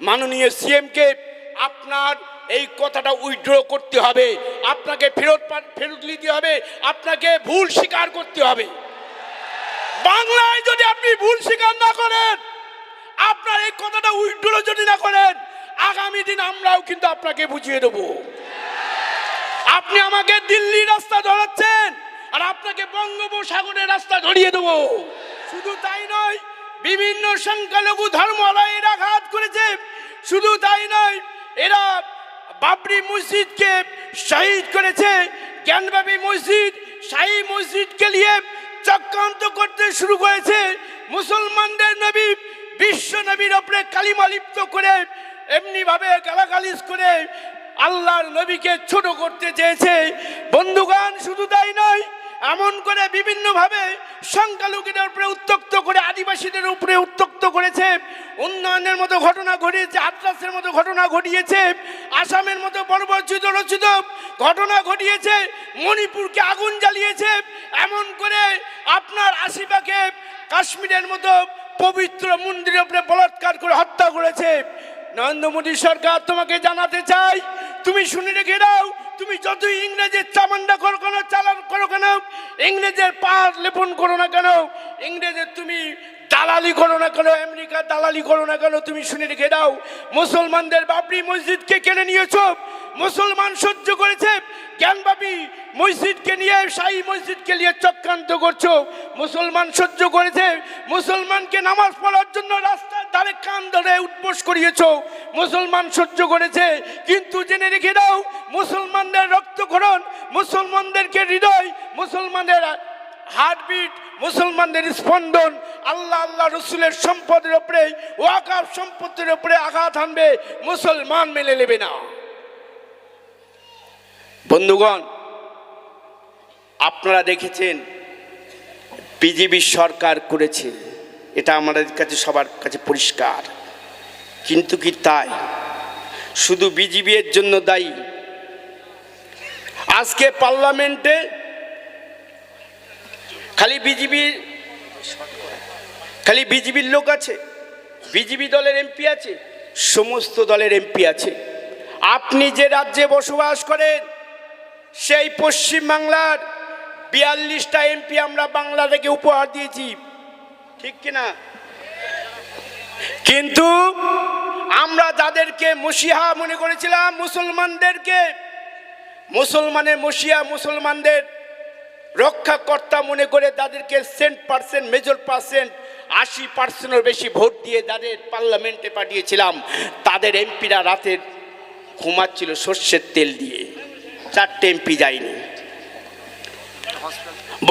মাননীয় সিএমকে আপনার এই কথাটা উইথড্র করতে হবে। আপনাকে ফেরত ফেরত নিতে হবে। আপনাকে ভুল স্বীকার করতে হবে। বাংলায় যদি আপনি ভুল স্বীকার না করেন, আপনার এই কথাটা উইথড্র যদি না করেন, আগামী দিন আমরাও কিন্তু আপনাকে বুঝিয়ে দেবো। আপনি আমাকে দিল্লি রাস্তা ধরাচ্ছেন, আর আপনাকে বঙ্গোপসাগরের রাস্তা ধরিয়ে দেবো। শুধু তাই নয় বিভিন্ন সংখ্যালঘু ধর্মালয়ের আঘাত করেছে। শুধু তাই নয়, এরা বাবরি মসজিদকে শহীদ করেছে। জ্ঞানবাবী মসজিদ, শাহী মসজিদকে নিয়ে চক্রান্ত করতে শুরু করেছে। মুসলমানদের নবী, বিশ্ব নবীর ওপরে কালিমা লিপ্ত করে, এমনিভাবে গালাগালিজ করে আল্লাহর নবীকে ছোট করতে চেয়েছে। বন্ধুগান শুধু তাই নয় এমন করে বিভিন্নভাবে সংখ্যালঘুদের উপরে উত্তক্ত করে, আদিবাসীদের উপরে উত্তক্ত করেছে। উন্নয়নের মতো ঘটনা ঘটিয়েছে আত্রাসের মতো ঘটনা ঘটিয়েছে, আসামের মতো বর্বরচিত রচিত ঘটনা ঘটিয়েছে, মণিপুরকে আগুন জ্বালিয়েছে। এমন করে আপনার আশিপাকে কাশ্মীরের মতো পবিত্র মন্দিরের উপরে বলাৎকার করে হত্যা করেছে। নরেন্দ্র মোদী সরকার, তোমাকে জানাতে চাই, তুমি শুনে রেখে দাও তুমি যতই ইংরেজের চামান্ডা করো কেন, চালান করো কেন, ইংরেজের পা লেপন করো না কেন, ইংরেজের তুমি দালালি করো না কেন, আমেরিকা দালালি করো না কেন, তুমি শুনে রেখে দাও, মুসলমানদের বাবরি মসজিদকে কেনে নিয়েছ, মুসলমান সহ্য করেছে জ্ঞানবাপী মসজিদকে নিয়ে, শাহী মসজিদকে নিয়ে চক্রান্ত করছ। মুসলমান সহ্য করেছে। মুসলমানকে নামাজ পড়ার জন্য রাস্তার ধারে কান ধরে উদ্বোস করিয়েছ। মুসলমান সহ্য করেছে। কিন্তু জেনে রেখে দাও, মুসলমানদের রক্তক্ষরণ, মুসলমানদেরকে হৃদয়, মুসলমানদের হার্টবিট, মুসলমানদের স্পন্দন, আল্লাহ আল্লাহ রসুলের সম্পদের উপরে ওয়াকাফ সম্পত্তির উপরে আঘাত আনবে। মুসলমান মেনে নেবে না। বন্ধুগণ, আপনারা দেখেছেন বিজেপি সরকার করেছে। এটা আমাদের কাছে সবার কাছে পরিষ্কার। কিন্তু কি তাই? শুধু বিজেপি এর জন্য দায়ী। আজকে পার্লামেন্টে খালি বিজেপির খালি বিজেপির লোক আছে, বিজেপি দলের এমপি আছে, সমস্ত দলের এমপি আছে। আপনি যে রাজ্যে বসবাস করেন সেই পশ্চিম বাংলার বিয়াল্লিশটা এমপি আমরা বাংলা থেকে উপহার দিয়েছি। ঠিক কিনা? কিন্তু আমরা যাদেরকে মসিহা মনে করেছিলাম, মুসলমানদেরকে, মুসলমানের মসিয়া মুসলমানদের রক্ষাকর্তা মনে করে তাদেরকে সেন্ট পার্সেন্ট মেজর পার্সেন্ট আশি পার্সেন্টের বেশি ভোট দিয়ে তাদের পার্লামেন্টে পাঠিয়েছিলাম, তাদের এমপিরা রাতের ঘুমাচ্ছিল সর্ষের তেল দিয়ে। চারটে এমপি যায়নি।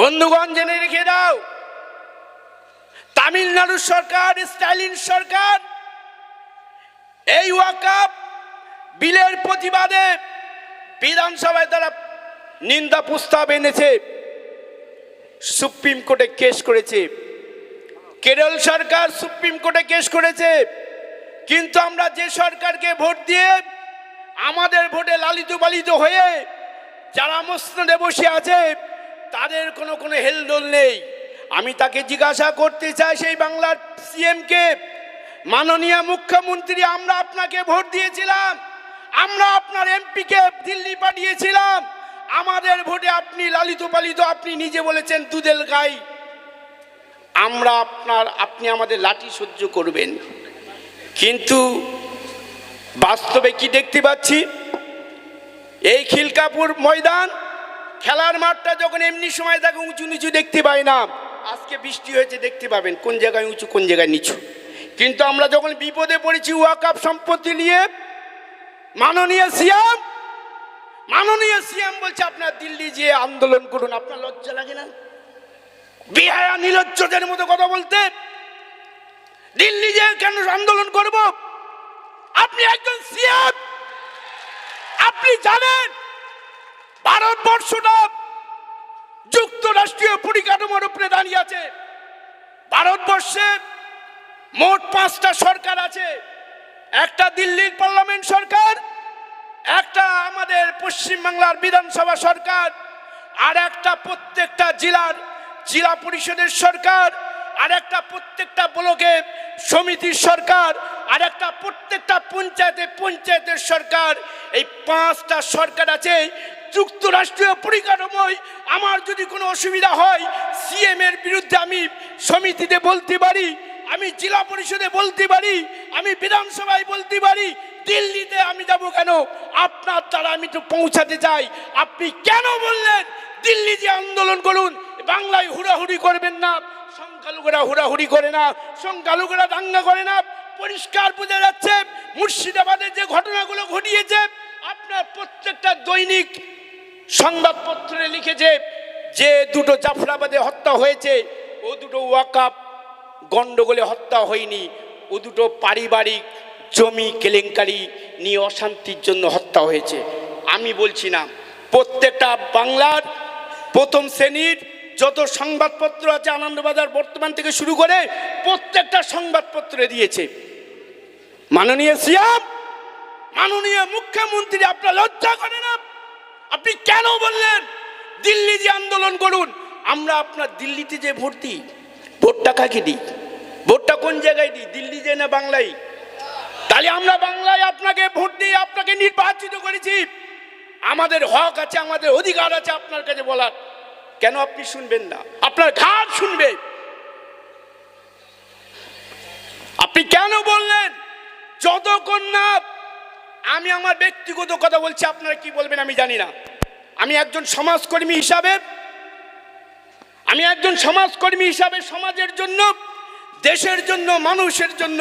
বন্ধুগণ, জেনে রেখে দাও, তামিলনাড়ু সরকার, স্টালিন সরকার, এই ওয়াকাপ বিলের প্রতিবাদে বিধানসভায় তারা নিন্দা প্রস্তাব এনেছে, সুপ্রিম কোর্টে কেস করেছে। কেরল সরকার সুপ্রিম কোর্টে কেস করেছে, কিন্তু আমরা যে সরকারকে ভোট দিয়ে আমাদের ভোটে লালিত পালিত হয়ে যারা মসনদে বসে আছে, তাদের কোনো কোনো হেলদোল নেই। আমি তাকে জিজ্ঞাসা করতে চাই সেই বাংলার সিএমকে, মাননীয় মুখ্যমন্ত্রী, আমরা আপনাকে ভোট দিয়েছিলাম, আমরা আপনার এমপিকে দিল্লি পাঠিয়েছিলাম, আমাদের ভোটে আপনি লালিত পালিত, আপনি নিজে বলেছেন দুধেল গাই। আমরা আপনার, আপনি আমাদের লাঠি সহ্য করবেন। কিন্তু বাস্তবে কি দেখতে পাচ্ছি? এই খিলকাপুর ময়দান, খেলার মাঠটা যখন এমনি সময় থাকে উঁচু নিচু দেখতে পাই না, আজকে বৃষ্টি হয়েছে, দেখতে পাবেন কোন জায়গায় উঁচু, কোন জায়গায় নিচু। কিন্তু আমরা যখন বিপদে পড়েছি ওয়াকাপ সম্পত্তি নিয়ে, মাননীয় সিয়াম মাননীয় সিয়াম বলছে, আপনার দিল্লি যে আন্দোলন করুন, আপনার লজ্জা লাগে না? বিহায়া নিলজ্জদের মতো কথা বলতে, দিল্লি যে কেন আন্দোলন করব? আপনি একজন সিয়াম আপনি জানেন ভারতবর্ষটা যুক্তরাষ্ট্রীয় পরিকাঠামোর উপরে দাঁড়িয়ে আছে। ভারতবর্ষের মোট পাঁচটা সরকার আছে। একটা দিল্লির পার্লামেন্ট সরকার, একটা আমাদের পশ্চিমবাংলার বিধানসভা সরকার, আর একটা প্রত্যেকটা জেলার জেলা পরিষদের সরকার, আর একটা প্রত্যেকটা ব্লকে সমিতির সরকার আর একটা প্রত্যেকটা পঞ্চায়েতে পঞ্চায়েতের সরকার, এই পাঁচটা সরকার আছে, যুক্তরাষ্ট্রীয় পরিকাঠামোয় আমার যদি কোনো অসুবিধা হয় সিএম এর বিরুদ্ধে আমি সমিতিতে বলতে পারি, আমি জেলা পরিষদে বলতে পারি, আমি বিধানসভায় বলতে পারি, দিল্লিতে আমি যাব কেন? আপনার দ্বারা আমি তো পৌঁছাতে চাই। আপনি কেন বললেন, দিল্লি যে আন্দোলন করুন, বাংলায় হুড়াহুড়ি করবেন না, সংখ্যালঘুরা হুড়াহুড়ি করে না, সংখ্যালঘুরা দাঙ্গা করে না পরিষ্কার বোঝা যাচ্ছে মুর্শিদাবাদের যে ঘটনাগুলো ঘটিয়েছে, আপনার প্রত্যেকটা দৈনিক সংবাদপত্রে লিখেছে যে দুটো জাফরাবাদে হত্যা হয়েছে, ও দুটো ওয়াকাপ গণ্ডগোলে হত্যা হয়নি, ও দুটো পারিবারিক জমি কেলেঙ্কারি নিয়ে অশান্তির জন্য হত্যা হয়েছে। আমি বলছি না, প্রত্যেকটা বাংলার প্রথম শ্রেণির যত সংবাদপত্র আছে আনন্দবাজার বর্তমান থেকে শুরু করে প্রত্যেকটা সংবাদপত্রে দিয়েছে। মাননীয় সিয়াম, মাননীয় মুখ্যমন্ত্রী, আপনার লজ্জা করে না? আপনি কেন বললেন, দিল্লি যে আন্দোলন করুন? আমরা আপনার দিল্লিতে যে দিই ভোটটা কাকে দিই? ভোটটা কোন জায়গায় দিই? দিল্লি যে না বাংলায়? তাহলে আমরা বাংলায় আপনাকে ভোট দিয়ে আপনাকে নির্বাচিত করেছি। আমাদের হক আছে, আমাদের অধিকার আছে আপনার কাছে বলার। কেন আপনি শুনবেন না? আপনার ঘাট শুনবে। আপনি কেন বললেন যতক্ষণ না আমি আমার ব্যক্তিগত কথা বলছি, আপনারা কি বলবেন আমি জানি না। আমি একজন সমাজকর্মী হিসাবে, আমি একজন সমাজকর্মী হিসাবে সমাজের জন্য, দেশের জন্য, মানুষের জন্য,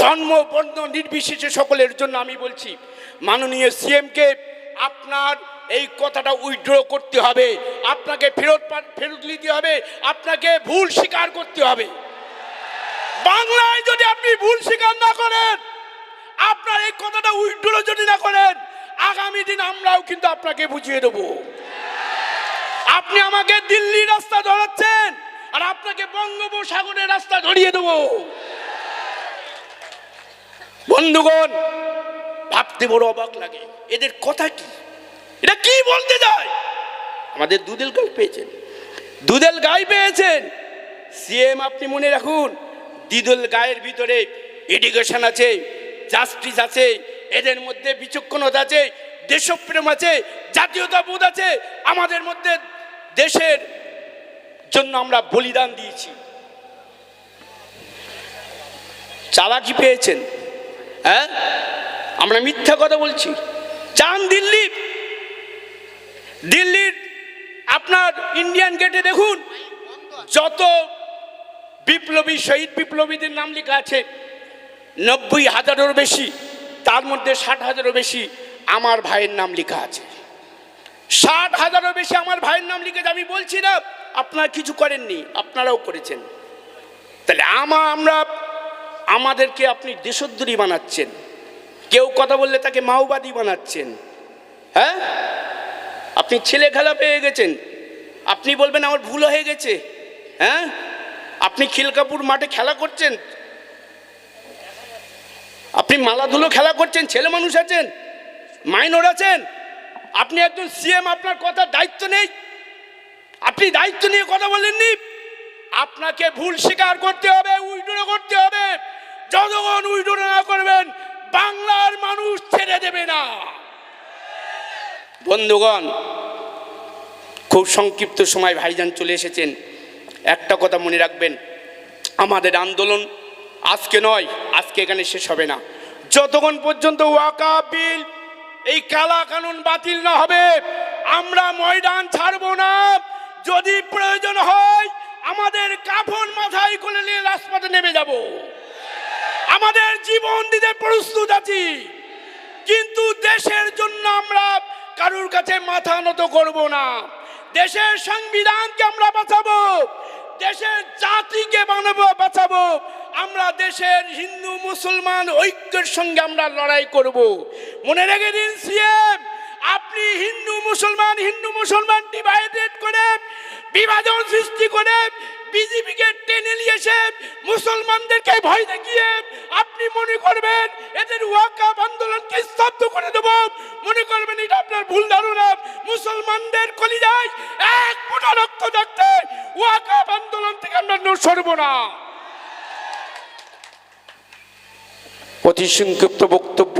ধর্ম, বর্ণ নির্বিশেষে সকলের জন্য আমি বলছি, মাননীয় সিএমকে আপনার এই কথাটা উইথড্র করতে হবে, আপনাকে ফেরত ফেরত নিতে হবে, আপনাকে ভুল স্বীকার করতে হবে। বাংলায় যদি আপনি ভুল স্বীকার না করেন আপনার এই কথাটা উইথড্র যদি না করেন, আগামী দিন আমরাও কিন্তু আপনাকে বুঝিয়ে দেবো। আপনি আমাকে দিল্লি রাস্তা ধরাচ্ছেন, আর আপনাকে বঙ্গোপসাগরের রাস্তা ধরিয়ে দেবো। বন্ধুগণ, ভাবতে বড় অবাক লাগে, এদের কথা কি? এটা কি বলতে যায় আমাদের দুধেল গাই পেয়েছেন। দুধেল গাই পেয়েছেন। সিএম, আপনি মনে রাখুন, দিদুল গায়ের ভিতরে এডুকেশন আছে জাস্টিস আছে, এদের মধ্যে বিচক্ষণতা আছে, দেশপ্রেম আছে, জাতীয়তাবোধ আছে, আমাদের মধ্যে দেশের জন্য আমরা বলিদান দিয়েছি। চালাকি পেয়েছেন? হ্যাঁ? আমরা মিথ্যা কথা বলছি। চান দিল্লি। দিল্লির আপনার ইন্ডিয়ান গেটে দেখুন, যত বিপ্লবী, শহীদ বিপ্লবীদের নাম লেখা আছে নব্বই হাজারেরও বেশি, তার মধ্যে ষাট হাজারও বেশি আমার ভাইয়ের নাম লেখা আছে। ষাট হাজারও বেশি আমার ভাইয়ের নাম লিখেছে, আমি বলছি না, আপনারা কিছু করেননি, আপনারাও করেছেন। তাহলে আমা, আমরা আমাদেরকে আপনি দেশোদ্দরী বানাচ্ছেন। কেউ কথা বললে তাকে মাওবাদী বানাচ্ছেন। হ্যাঁ? আপনি ছেলে খেলা পেয়ে গেছেন। আপনি বলবেন আমার ভুল হয়ে গেছে। হ্যাঁ? আপনি খিলকাপুর মাঠে খেলা করছেন আপনি মালাধুলো খেলা করছেন, ছেলে মানুষ আছেন, মাইনর আছেন, আপনি একজন সিএম আপনার কথার দায়িত্ব নেই। আপনি দায়িত্ব নিয়ে কথা বলেননি। আপনাকে ভুল স্বীকার করতে হবে, উইড্রো করতে হবে। যতক্ষণ উইড্রো না করবেন, বাংলার মানুষ ছেড়ে দেবে না। বন্ধুগণ, খুব সংক্ষিপ্ত সময় ভাইজান চলে এসেছেন। একটা কথা মনে রাখবেন, আমাদের আন্দোলন আজকে নয়, আজকে এখানে শেষ হবে না। যতক্ষণ পর্যন্ত ওয়াকা বিল এই কালা কানুন বাতিল না হবে, আমরা ময়দান ছাড়বো না। যদি প্রয়োজন হয়, আমাদের কাফন মাথায় করে নিয়ে রাজপথে নেমে যাব। আমাদের জীবন দিতে প্রস্তুত আছি, কিন্তু দেশের জন্য আমরা কারুর কাছে মাথা নত করব না। দেশের সংবিধানকে আমরা বাঁচাবো, দেশের জাতিকে বানাবো, বাঁচাবো। আমরা দেশের হিন্দু মুসলমান ঐক্যের সঙ্গে আমরা লড়াই করব। মনে রেখে দিন সিএম, আপনি হিন্দু মুসলমান হিন্দু মুসলমান ডিভাইডেড করে, বিভাজন সৃষ্টি করে, বিজেপিকে টেনে নিয়ে মুসলমানদেরকে ভয় দেখিয়ে আপনি মনে করবেন এদের ওয়াকাব আন্দোলনকে স্তব্ধ করে দেব। মনে করবেন এটা আপনার ভুল ধারণা। মুসলমানদের কলিজায় এক রক্ত থাকতে ওয়াকাব আন্দোলন থেকে আমরা সরব না। অতি সংক্ষিপ্ত বক্তব্য।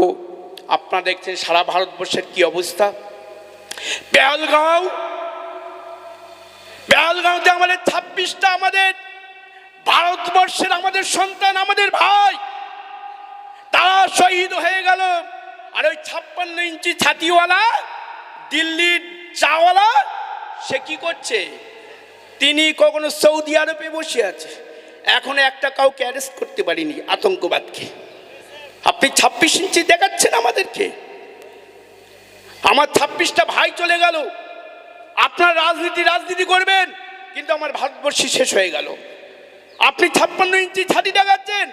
আপনারা দেখছেন সারা ভারতবর্ষের কি অবস্থা? পেয়ালগাঁও, পেয়ালগাঁওতে আমাদের ছাব্বিশটা আমাদের ভারতবর্ষের আমাদের সন্তান, আমাদের ভাই, তারা শহীদ হয়ে গেল। আর ওই ছাপ্পান্ন ইঞ্চি ছাতিওয়ালা, দিল্লির চাওয়ালা, সে কি করছে? তিনি কখনো সৌদি আরবে বসে আছে। এখনও একটা কাউকে অ্যারেস্ট করতে পারিনি আতঙ্কবাদকে। আপনি ছাব্বিশ ইঞ্চি দেখাচ্ছেন আমাদেরকে। আমার ছাব্বিশটা ভাই চলে গেল। আপনার রাজনীতি রাজনীতি করবেন, কিন্তু আমার ভারতবর্ষে শেষ হয়ে গেল। আপনি ছাপ্পান্ন ইঞ্চি ছাতি দেখাচ্ছেন,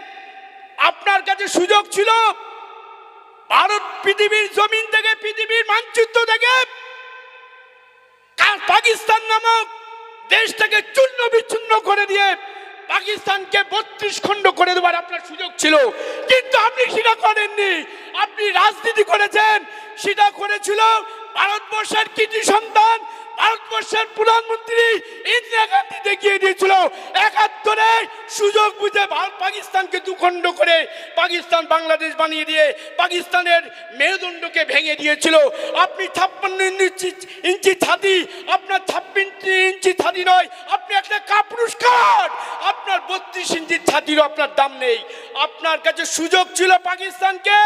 আপনার কাছে সুযোগ ছিল। ভারত পৃথিবীর জমিন থেকে, পৃথিবীর মানচিত্র থেকে পাকিস্তান নামক দেশটাকে চূর্ণ বিচ্ছিন্ন করে দিয়ে পাকিস্তানকে বত্রিশ খণ্ড করে দেওয়ার আপনার সুযোগ ছিল। কিন্তু আপনি সেটা করেননি। আপনি রাজনীতি করেছেন, সেটা করেছিল ভারতবর্ষের কৃতি সন্তান, ভারতবর্ষের প্রধানমন্ত্রী ইন্দিরা গান্ধী দেখিয়ে দিয়েছিল, একাত্তরে সুযোগ বুঝে ভারত পাকিস্তানকে দুখণ্ড করে পাকিস্তান বাংলাদেশ বানিয়ে দিয়ে পাকিস্তানের মেরুদণ্ডকে ভেঙে দিয়েছিল। আপনি ছাপ্পান্ন ইঞ্চি ইঞ্চি ছাতি, আপনার ছাপ্পান্ন ইঞ্চি ছাতি নয়, আপনি একটা কাপুরস্কার আপনার বত্রিশ ইঞ্চির ছাতিরও আপনার দাম নেই। আপনার কাছে সুযোগ ছিল পাকিস্তানকে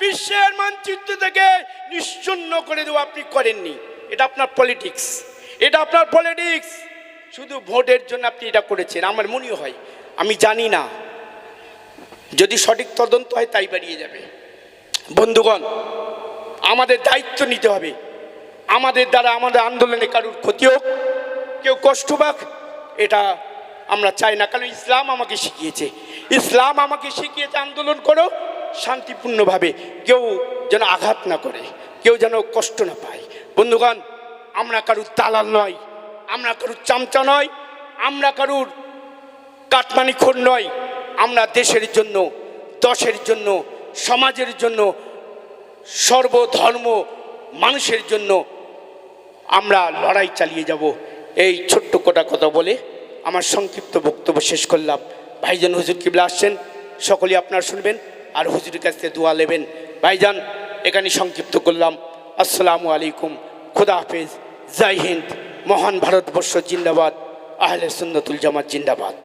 বিশ্বের মানচিত্র থেকে নিশ্চন্ন করে দেওয়া আপনি করেননি। এটা আপনার পলিটিক্স এটা আপনার পলিটিক্স শুধু ভোটের জন্য আপনি এটা করেছেন। আমার মনে হয়, আমি জানি না। যদি সঠিক তদন্ত হয়, তাই বাড়িয়ে যাবে। বন্ধুগণ, আমাদের দায়িত্ব নিতে হবে। আমাদের দ্বারা আমাদের আন্দোলনে কারুর ক্ষতি হোক, কেউ কষ্ট পাক, এটা আমরা চাই না। কারণ ইসলাম আমাকে শিখিয়েছে। ইসলাম আমাকে শিখিয়েছে, আন্দোলন করো। শান্তিপূর্ণভাবে কেউ যেন আঘাত না করে, কেউ যেন কষ্ট না পায়। বন্ধুগণ, আমরা কারুর দালাল নয়, আমরা কারুর চামচা নয়, আমরা কারুর কাটমানি খোর নয়। আমরা দেশের জন্য, দশের জন্য, সমাজের জন্য, সর্বধর্ম মানুষের জন্য আমরা লড়াই চালিয়ে যাব। এই ছোট্ট কোটা কথা বলে আমার সংক্ষিপ্ত বক্তব্য শেষ করলাম। ভাইজান হুজুর কিবলা আসছেন সকলে আপনারা শুনবেন। আর হুজুরের কাছ থেকে দোয়া নেবেন। ভাইজান, এখানে সংক্ষিপ্ত করলাম। আসসালামু আলাইকুম। খুদা হাফেজ। জয় হিন্দ। মহান ভারতবর্ষ জিন্দাবাদ। আহলে সুন্নতুল জামাত জিন্দাবাদ।